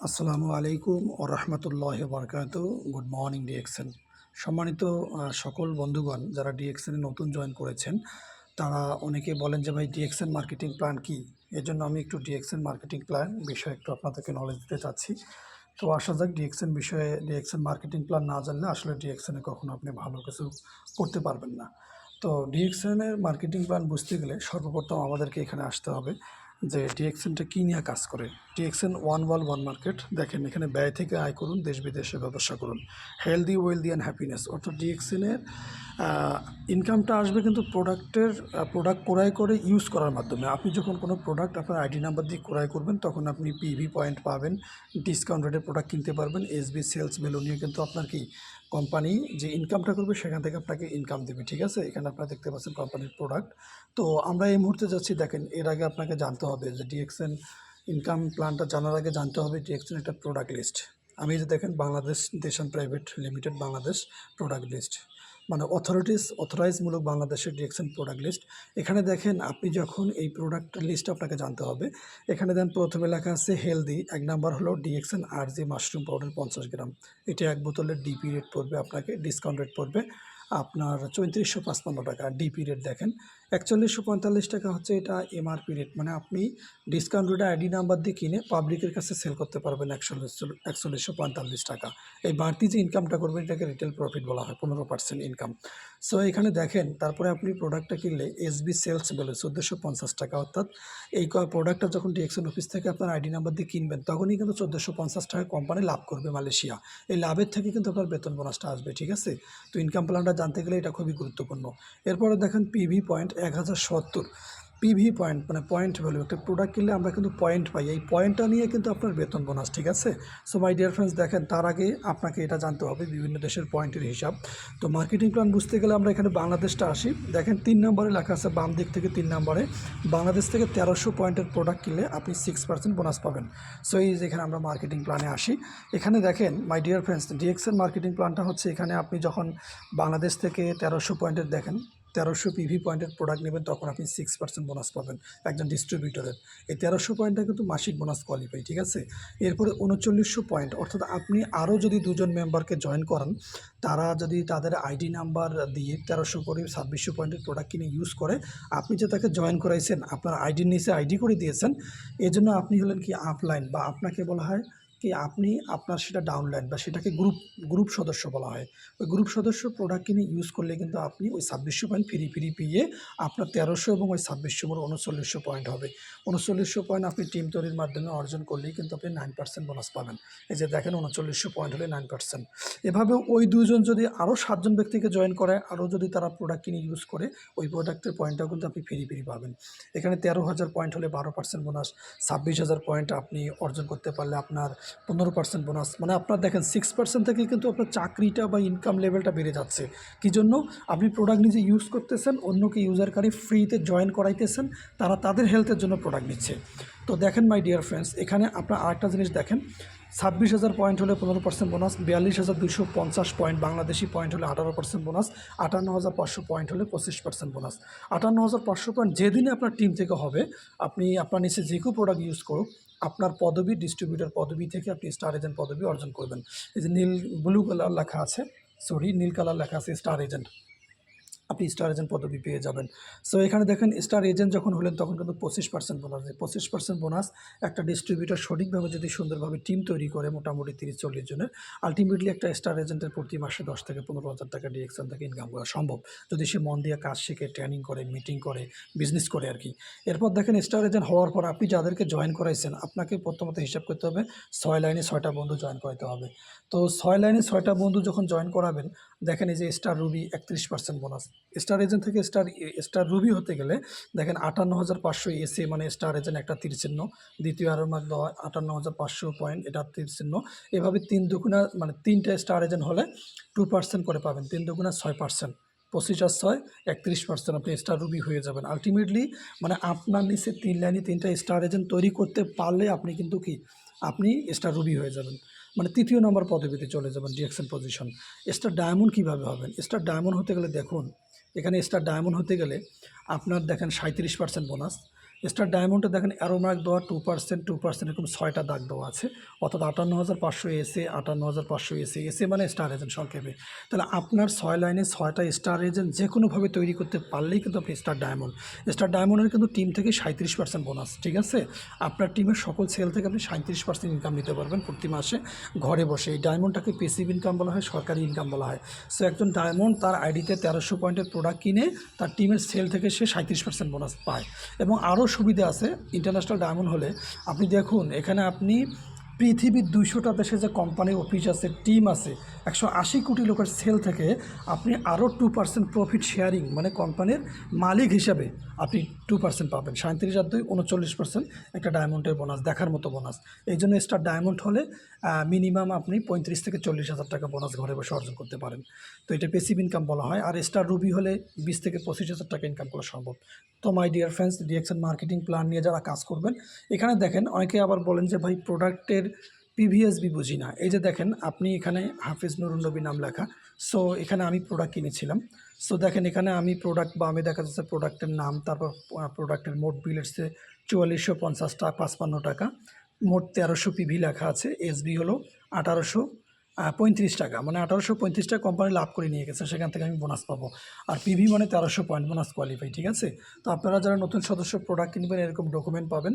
আসসালামু আলাইকুম ও রহমতুল্লাহ বরকাত। Good morning DXN. সম্মানিত সকল বন্ধুগণ, যারা ডিএক্সএনে নতুন জয়েন করেছেন, তারা অনেকে বলেন যে, ভাই, ডিএক্সএন মার্কেটিং প্ল্যান কি? এর জন্য আমি একটু ডিএক্সএন মার্কেটিং প্ল্যান বিষয়ে একটু আপনাদেরকে নলেজ দিতে চাচ্ছি। তো আসা যাক, ডিএক্সএন বিষয়ে, ডিএক্সএন মার্কেটিং প্ল্যান না জানলে আসলে ডিএক্সএনে কখনো আপনি ভালো কিছু করতে পারবেন না। তো ডিএক্সএনের মার্কেটিং প্ল্যান বুঝতে গেলে সর্বপ্রথম আমাদেরকে এখানে আসতে হবে। যে ডিএক্সএনটা কী নিয়ে কাজ করে? DXN one world, one market. দেখেন, এখানে ব্যয় থেকে আয় করুন, দেশ বিদেশে ব্যবসা করুন। Healthy, wealthy and happiness. অর্থাৎ ডিএক্সএনের ইনকামটা আসবে কিন্তু প্রোডাক্টের প্রোডাক্ট ক্রয় করে ইউজ করার মাধ্যমে। আপনি যখন কোনো প্রোডাক্ট আপনার আইডি নাম্বার দিয়ে ক্রয় করবেন, তখন আপনি পিভি পয়েন্ট পাবেন, ডিসকাউন্ট রেটে প্রোডাক্ট কিনতে পারবেন। এসবি সেলস ভ্যালু নিয়ে কিন্তু আপনার কি কোম্পানি যে ইনকামটা করবে, সেখান থেকে আপনাকে ইনকাম দেবে, ঠিক আছে? এখানে আপনারা দেখতে পাচ্ছেন কোম্পানির প্রোডাক্ট তো আমরা এই মুহূর্তে যাচ্ছি, দেখেন, এর আগে আপনাকে জানতে হবে যে ডিএক্সএন ইনকাম প্ল্যানটা জানার আগে জানতে হবে ডিএক্সএন একটা প্রোডাক্ট লিস্ট আমি যে দেখেন, Bangladesh দেশান private limited Bangladesh product list মানে অথরিটিস অথরাইজমূলক বাংলাদেশের ডিরেকশন প্রোডাক্ট লিস্ট এখানে দেখেন আপনি যখন এই প্রোডাক্ট লিস্ট আপনাকে জানতে হবে, এখানে দেন প্রথমে লেখা আছে হেলদি এক নাম্বার হলো DXN R G mushroom powder পঞ্চাশ গ্রাম। এটা এক বোতলের ডিপি রেট পড়বে আপনাকে ডিসকাউন্ট রেট পড়বে আপনার চৌত্রিশশো পাঁচপান্ন টাকা। ডিপি রেট দেখেন একচল্লিশশো পঁয়তাল্লিশ টাকা হচ্ছে এটা এমআরপি রেট মানে আপনি ডিসকাউন্ট রেটে আইডি নাম্বার দিয়ে কিনে পাবলিকের কাছে সেল করতে পারবেন একচল্লিশ, একচল্লিশশো পঁয়তাল্লিশ টাকা। এই বাড়তি যে ইনকামটা করবেন, এটাকে রিটেল প্রফিট বলা হয়, পনেরো পার্সেন্ট ইনকাম সো এখানে দেখেন, তারপরে আপনি প্রোডাক্টটা কিনলে এসবি সেলস বলে চোদ্দোশো পঞ্চাশ টাকা, অর্থাৎ এই প্রোডাক্টটা যখন ডিএক্সএন অফিস থেকে আপনার আইডি নাম্বার দিয়ে কিনবেন, তখনই কিন্তু চোদ্দোশো পঞ্চাশ টাকা কোম্পানি লাভ করবে মালয়েশিয়া। এই লাভের থেকে কিন্তু আপনার বেতন বোনাসটা আসবে, ঠিক আছে? তো ইনকাম প্ল্যানটা জানতে গেলে এটা খুবই গুরুত্বপূর্ণ। এরপরে দেখেন পিভি পয়েন্ট এক হাজার সত্তর পিভি পয়েন্ট মানে পয়েন্ট ভ্যালু একটা প্রোডাক্ট কিনলে আমরা কিন্তু পয়েন্ট পাই। এই পয়েন্টটা নিয়ে কিন্তু আপনার বেতন বোনাস ঠিক আছে? সো মাই ডিয়ার ফ্রেন্ডস দেখেন, তার আগে আপনাকে এটা জানতে হবে, বিভিন্ন দেশের পয়েন্টের হিসাব। তো মার্কেটিং প্ল্যান বুঝতে গেলে আমরা এখানে বাংলাদেশটা আসি। দেখেন, তিন নম্বরে লেখা আছে, বাম দিক থেকে তিন নম্বরে, বাংলাদেশ থেকে তেরোশো পয়েন্টের প্রোডাক্ট কিনলে আপনি সিক্স পার্সেন্ট বোনাস পাবেন। সো এই যেখানে আমরা মার্কেটিং প্ল্যানে আসি। এখানে দেখেন মাই ডিয়ার ফ্রেন্ডস ডিএক্সের মার্কেটিং প্ল্যানটা হচ্ছে এখানে আপনি যখন বাংলাদেশ থেকে তেরোশো পয়েন্টের দেখেন তেরোশো পিভি পয়েন্টের প্রোডাক্ট নেবেন, তখন আপনি সিক্স পার্সেন্ট বোনাস পাবেন একজন ডিস্ট্রিবিউটরের এই তেরোশো পয়েন্টটা কিন্তু মাসিক বোনাস কোয়ালিফাই ঠিক আছে? এরপরে উনচল্লিশশো পয়েন্ট অর্থাৎ আপনি আরও যদি দুজন মেম্বারকে জয়েন করান, তারা যদি তাদের আইডি নাম্বার দিয়ে তেরোশো করে ছাব্বিশশো পয়েন্টের প্রোডাক্ট কিনে ইউজ করে, আপনি যে তাকে জয়েন করাইছেন, আপনার আইডির নিচে আইডি করে দিয়েছেন, এজন্য আপনি হলেন কি আপলাইন বা আপনাকে বলা হয় কি আপনি আপনার সেটা ডাউনলাইন বা সেটাকে গ্রুপ গ্রুপ সদস্য বলা হয়। ওই গ্রুপ সদস্য প্রোডাক্ট কিনে ইউজ করলে কিন্তু আপনি ওই ছাব্বিশশো পয়েন্ট ফ্রি ফ্রি পেয়ে আপনার তেরোশো এবং ওই ছাব্বিশশো মোট উনচল্লিশশো পয়েন্ট হবে। উনচল্লিশশো পয়েন্ট আপনি টিম তৈরির মাধ্যমে অর্জন করলেই কিন্তু আপনি নাইন পার্সেন্ট বোনাস পাবেন। এই যে দেখেন উনচল্লিশশো পয়েন্ট হলে নাইন পার্সেন্ট এভাবে ওই দুজন যদি আরও সাতজন ব্যক্তিকে জয়েন করে, আরও যদি তারা প্রোডাক্ট কিনে ইউজ করে, ওই প্রোডাক্টের পয়েন্টটাও কিন্তু আপনি ফ্রি ফ্রি পাবেন। এখানে তেরো হাজার পয়েন্ট হলে বারো পার্সেন্ট বোনাস ছাব্বিশ হাজার পয়েন্ট আপনি অর্জন করতে পারলে আপনার পনেরো পার্সেন্ট বোনাস মানে আপনার দেখেন সিক্স পার্সেন্ট থেকে কিন্তু আপনার চাকরিটা বা ইনকাম লেভেলটা বেড়ে যাচ্ছে। কী জন্য? আপনি প্রোডাক্ট নিজে ইউজ করতেছেন, অন্যকে ইউজারকারী ফ্রিতে জয়েন করাইতেছেন, তারা তাদের হেলথের জন্য প্রোডাক্ট নিচ্ছে। তো দেখেন মাই ডিয়ার ফ্রেন্ডস এখানে আপনার আরেকটা জিনিস দেখেন। ছাব্বিশ হাজার পয়েন্ট হলে পনেরো পার্সেন্ট বোনাস, বিয়াল্লিশ হাজার দুশো পঞ্চাশ পয়েন্ট, বাংলাদেশি পয়েন্ট হলে আঠারো পার্সেন্ট বোনাস, আটান্ন হাজার পাঁচশো পয়েন্ট হলে পঁচিশ পার্সেন্ট বোনাস। আটান্ন হাজার পাঁচশো পয়েন্ট যেদিনে আপনার টিম থেকে হবে, আপনি আপনার নিচে যে কেউ প্রোডাক্ট ইউজ করুক, আপনার পদবি ডিস্ট্রিবিউটর পদবি থেকে আপনি স্টার এজেন্ট পদবি অর্জন করবেন। এই যে নীল ব্লু কালার লেখা আছে সরি নীল কালার লেখা আছে স্টার এজেন্ট আপনি স্টার এজেন্ট পদবি পেয়ে যাবেন। সো এখানে দেখেন স্টার এজেন্ট যখন হলেন, তখন কিন্তু পঁচিশ পার্সেন্ট বোনাস দেয় পঁচিশ পার্সেন্ট বোনাস একটা ডিস্ট্রিবিউটার সঠিকভাবে যদি সুন্দরভাবে টিম তৈরি করে, মোটামুটি তিরিশ চল্লিশ জনের আলটিমেটলি একটা স্টার এজেন্টের প্রতি মাসে দশ থেকে পনেরো হাজার টাকা ডিএক্সন থেকে ইনকাম করা সম্ভব। যদি সে মন দিয়ে কাজ শিখে ট্রেনিং করে মিটিং করে বিজনেস করে আর কি। এরপর দেখেন স্টার এজেন্ট হওয়ার পর আপনি যাদেরকে জয়েন করাইছেন, আপনাকে প্রথমত হিসাব করতে হবে, ছয় লাইনে ছয়টা বন্ধু জয়েন করাতে হবে। তো ছয় লাইনে ছয়টা বন্ধু যখন জয়েন করাবেন দেখেন এই যে স্টার রুবি একত্রিশ পার্সেন্ট বোনাস স্টার এজেন্ট থেকে স্টার স্টার রুবি হতে গেলে দেখেন আটান্ন হাজার পাঁচশো এসে মানে স্টার এজেন্ট একটা তীর চিহ্ন। দ্বিতীয় মধ্যে হয় আটান্ন হাজার পাঁচশো পয়েন্ট এটা তীর চিহ্ন। এভাবে তিন দুগুণা মানে তিনটে স্টার এজেন্ট হলে টু পার্সেন্ট করে পাবেন। তিন দুগুণা ছয় পার্সেন্ট পঁচিশ আর ছয়, একত্রিশ পার্সেন্ট আপনি স্টার রুবি হয়ে যাবেন। আলটিমেটলি মানে আপনার নিচে তিন লাইনে তিনটা স্টার এজেন্ট তৈরি করতে পারলে আপনি কিন্তু কি? আপনি স্টার রুবি হয়ে যাবেন। মানে তৃতীয় নম্বর পদবিতে চলে যাবেন ডিরেকশন পজিশন। স্টার ডায়মন্ড কীভাবে হবেন? স্টার ডায়মন্ড হতে গেলে দেখুন, এখানে স্টার ডায়মন্ড হতে গেলে আপনার দেখেন সাঁত্রিশ পার্সেন্ট বোনাস স্টার ডায়মন্ডে দেখেন অ্যারো মার্ক দেওয়া টু পার্সেন্ট টু পার্সেন্ট এরকম ছয়টা দাগ দেওয়া আছে। অর্থাৎ আটান্ন হাজার পাঁচশো এসে আটান্ন হাজার পাঁচশো এসে এসে মানে স্টার এজেন্ট সংক্ষেপে তাহলে আপনার ছয় লাইনে ছয়টা স্টার এজেন্ট যে কোনোভাবে তৈরি করতে পারলেই কিন্তু আপনি স্টার ডায়মন্ড। স্টার ডায়মন্ডের কিন্তু টিম থেকে সাঁত্রিশ পার্সেন্ট বোনাস ঠিক আছে? আপনার টিমের সকল সেল থেকে আপনি সাঁত্রিশ পার্সেন্ট ইনকাম নিতে পারবেন প্রতি মাসে ঘরে বসে। এই ডায়মন্ডটাকে পেসিভ ইনকাম বলা হয়, সরকারি ইনকাম বলা হয়। সো একজন ডায়মন্ড তার আইডিতে তেরোশো পয়েন্টের প্রোডাক্ট কিনে তার টিমের সেল থেকে সে সাঁত্রিশ পার্সেন্ট বোনাস পায়। এবং আরও সুবিধা আছে ইন্টারন্যাশনাল ডায়মন্ড হলে। আপনি দেখুন এখানে আপনি পৃথিবীর দুইশোটা দেশে যে কোম্পানির অফিস আছে টিম আছে, একশো আশি কোটি লোকের সেল থেকে আপনি আরও টু পার্সেন্ট প্রফিট শেয়ারিং মানে কোম্পানির মালিক হিসাবে আপনি টু পার্সেন্ট পাবেন। সাঁত্রিশ আর দুই, উনচল্লিশ পার্সেন্ট একটা ডায়মন্ডের বোনাস দেখার মতো বোনাস এই জন্য স্টার ডায়মন্ড হলে মিনিমাম আপনি পঁয়ত্রিশ থেকে চল্লিশ হাজার টাকা বোনাস ঘরে বসে অর্জন করতে পারেন। তো এটা পেসিভ ইনকাম বলা হয়। আর স্টার রুবি হলে বিশ থেকে পঁচিশ হাজার টাকা ইনকাম করা সম্ভব। তো my dear friends DXN marketing plan নিয়ে যারা কাজ করবেন, এখানে দেখেন অনেকে আবার বলেন যে, ভাই প্রোডাক্টের পিভিএসবি বুঝি না। এই যে দেখেন, আপনি এখানে হাফিজ নুরুন নবী নাম লেখা। সো এখানে আমি প্রোডাক্ট কিনেছিলাম। সো দেখেন, এখানে আমি প্রোডাক্ট বা আমি দেখা যাচ্ছে প্রোডাক্টের নাম, তারপর প্রোডাক্টের মোট বিল এসছে চুয়াল্লিশশো পঞ্চাশ টাকা, পাঁচপান্ন টাকা। মোট তেরোশো পিভি লেখা আছে। এসবি হলো আঠারোশো পঁয়ত্রিশ টাকা। মানে আঠারোশো পঁয়ত্রিশ টাকা কোম্পানি লাভ করে নিয়ে গেছে। সেখান থেকে আমি বোনাস পাবো। আর পিভি মানে তেরোশো পয়েন্ট বোনাস কোয়ালিফাই ঠিক আছে? তো আপনারা যারা নতুন সদস্য প্রোডাক্ট কিনবেন, এরকম ডকুমেন্ট পাবেন।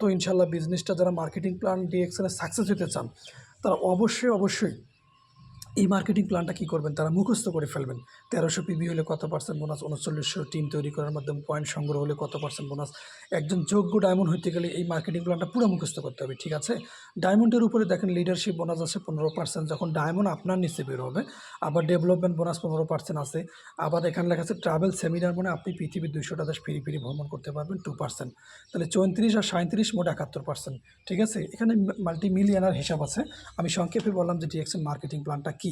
তো ইনশাল্লাহ বিজনেসটা যারা মার্কেটিং প্ল্যান ডিএক্সএনে সাকসেস হতে চান তারা অবশ্যই অবশ্যই এই মার্কেটিং প্ল্যানটা কী করবেন? তারা মুখস্থ করে ফেলবেন। তেরোশো পিবি হলে কত পার্সেন্ট বোনাস উনচল্লিশশো টিম তৈরি করার মাধ্যমে পয়েন্ট সংগ্রহ হলে কত পার্সেন্ট বোনাস একজন যোগ্য ডায়মন্ড হইতে গেলে এই মার্কেটিং প্ল্যানটা পুরো মুখস্থ করতে হবে, ঠিক আছে? ডায়মন্ডের উপরে দেখেন লিডারশিপ বোনাস আছে পনেরো পার্সেন্ট যখন ডায়মন্ড আপনার নিচে বের হবে, আবার ডেভেলপমেন্ট বোনাস পনেরো পার্সেন্ট আছে। আবার এখানে লেখা আছে ট্রাভেল সেমিনার মানে আপনি পৃথিবীর দুইশোটা দেশ ফিরি ফিরি ভ্রমণ করতে পারবেন টু পার্সেন্ট তাহলে চৌত্রিশ আর সাঁত্রিশ মোট একাত্তর পার্সেন্ট ঠিক আছে? এখানে মাল্টি মিলিয়নার হিসাব আছে। আমি সংক্ষেপে বললাম যে ডিএক্সএন মার্কেটিং প্ল্যানটা কী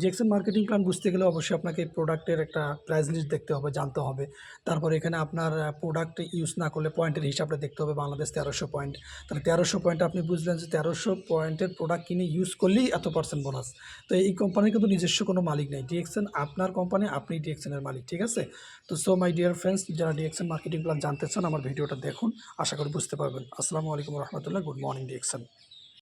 ডিএক্সএন মার্কেটিং প্ল্যান বুঝতে গেলে অবশ্যই আপনাকে প্রোডাক্টের একটা প্রাইস লিস্ট দেখতে হবে, জানতে হবে। তারপরে এখানে আপনার প্রোডাক্ট ইউজ না করলে পয়েন্টের হিসাবটা দেখতে হবে বাংলাদেশ তেরোশো পয়েন্ট তাহলে তেরোশো পয়েন্ট আপনি বুঝলেন যে তেরোশো পয়েন্টের প্রোডাক্ট কিনে ইউজ করলেই এত পার্সেন্ট বোনাস তো এই কোম্পানির কিন্তু নিজস্ব কোনো মালিক নেই। ডিএক্সএন আপনার কোম্পানি আপনি ডিএক্সএনের মালিক, ঠিক আছে? তো সো মাই ডিয়ার ফ্রেন্ডস যারা ডিএক্সএন মার্কেটিং প্ল্যান জানতে চান, আমার ভিডিওটা দেখুন। আশা করি বুঝতে পারবেন। আসসালামু আলাইকুম রহমতুল্লাহ গুড মর্নিং ডিএক্সএন